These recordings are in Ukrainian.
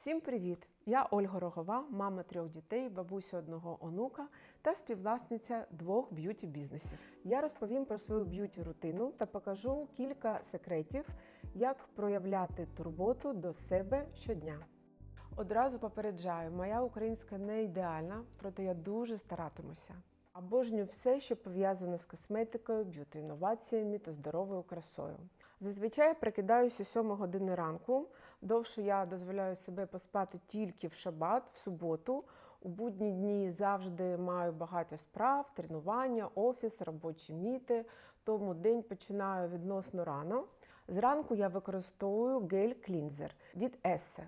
Всім привіт! Я Ольга Рогова, мама трьох дітей, бабуся одного онука та співвласниця двох б'юті бізнесів. Я розповім про свою б'юті рутину та покажу кілька секретів, як проявляти турботу до себе щодня. Одразу попереджаю, моя українська не ідеальна, проте я дуже старатимуся. Обожнюю все, що пов'язане з косметикою, б'юті інноваціями та здоровою красою. Зазвичай прикидаюся 7 години ранку. Довше я дозволяю себе поспати тільки в шабат, в суботу. У будні дні завжди маю багато справ, тренування, офіс, робочі міти. Тому день починаю відносно рано. Зранку я використовую гель-клінзер від Esse.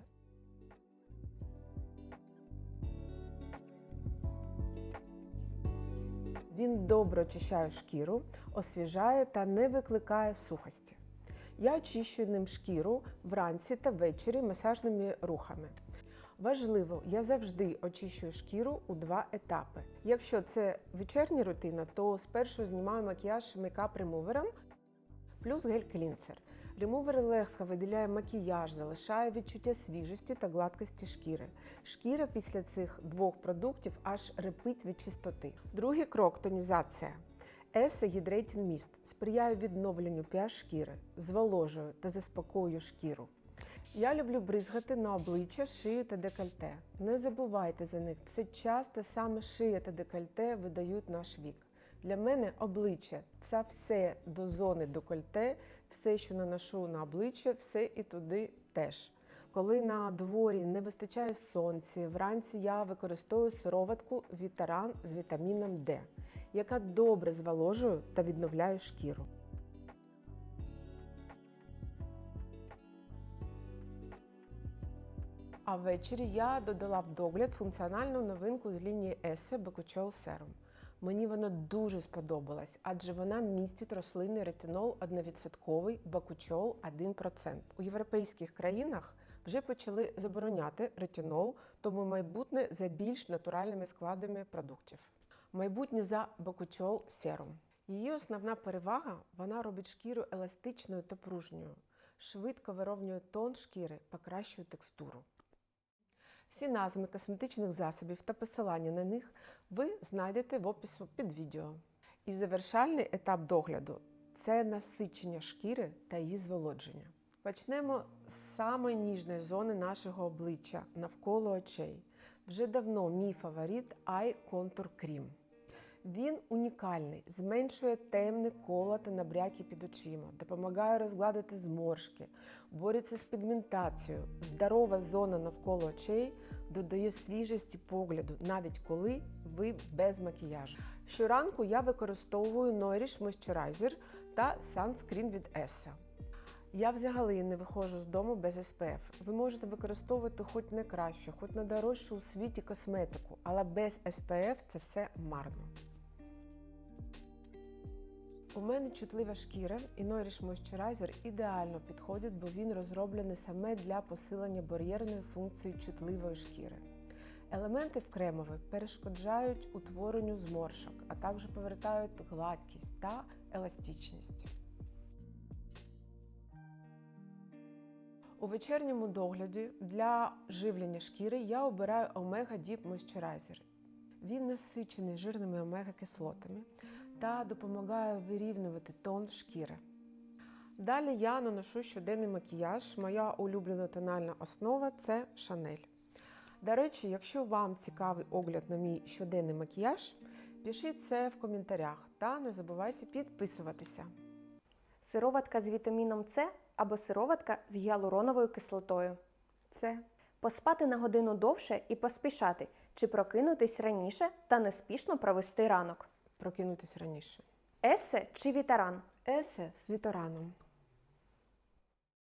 Він добре очищає шкіру, освіжає та не викликає сухості. Я очищую ним шкіру вранці та ввечері масажними рухами. Важливо, я завжди очищую шкіру у два етапи. Якщо це вечірня рутина, то спершу знімаю макіяж мейкап-ремувером плюс гель-клінсер. Ремувер легко виділяє макіяж, залишає відчуття свіжості та гладкості шкіри. Шкіра після цих двох продуктів аж репить від чистоти. Другий крок тонізація. Есе Hydrating Mist сприяє відновленню pH шкіри, зволожує та заспокоює шкіру. Я люблю бризгати на обличчя, шию та декольте. Не забувайте за них. Це часто саме шия та декольте видають наш вік. Для мене обличчя це все до зони декольте, все, що наношу на обличчя, все і туди теж. Коли на дворі не вистачає сонця, вранці я використовую сироватку Вітаран з вітаміном D, яка добре зволожує та відновляє шкіру. А ввечері я додала в догляд функціональну новинку з лінії Esse Бекучол Serum. Мені вона дуже сподобалась, адже вона містить рослинний ретинол 1% бакучол 1%. У європейських країнах вже почали забороняти ретинол, тому майбутнє за більш натуральними складами продуктів. Майбутнє за бакучол серум. Її основна перевага вона робить шкіру еластичною та пружньою, швидко вировнює тон шкіри, покращує текстуру. Всі назви косметичних засобів та посилання на них ви знайдете в опису під відео. І завершальний етап догляду це насичення шкіри та її зволодження. Почнемо з самої ніжної зони нашого обличчя навколо очей. Вже давно мій фаворит Eye Contour Cream. Він унікальний, зменшує темне коло та набряки під очима, допомагає розгладити зморшки, бореться з пігментацією. Здорова зона навколо очей додає свіжості погляду, навіть коли ви без макіяжу. Щоранку я використовую Nourish Moisturizer та Sunscreen від Essa. Я взагалі не виходжу з дому без SPF. Ви можете використовувати хоч найкращу, хоч найдорожчу у світі косметику, але без SPF це все марно. У мене чутлива шкіра і Nourish Moisturizer ідеально підходить, бо він розроблений саме для посилення бар'єрної функції чутливої шкіри. Елементи в кремові перешкоджають утворенню зморшок, а також повертають гладкість та еластичність. У вечірньому догляді для живлення шкіри я обираю Omega Deep Moisturizer. Він насичений жирними омега-кислотами та допомагає вирівнювати тон шкіри. Далі я наношу щоденний макіяж. Моя улюблена тональна основа це Chanel. До речі, якщо вам цікавий огляд на мій щоденний макіяж, пишіть це в коментарях та не забувайте підписуватися. Сироватка з вітаміном С або сироватка з гіалуроновою кислотою. Це Поспати на годину довше і поспішати, чи прокинутись раніше та неспішно провести ранок. Прокинутись раніше. Есе чи вітаран? Есе з вітараном.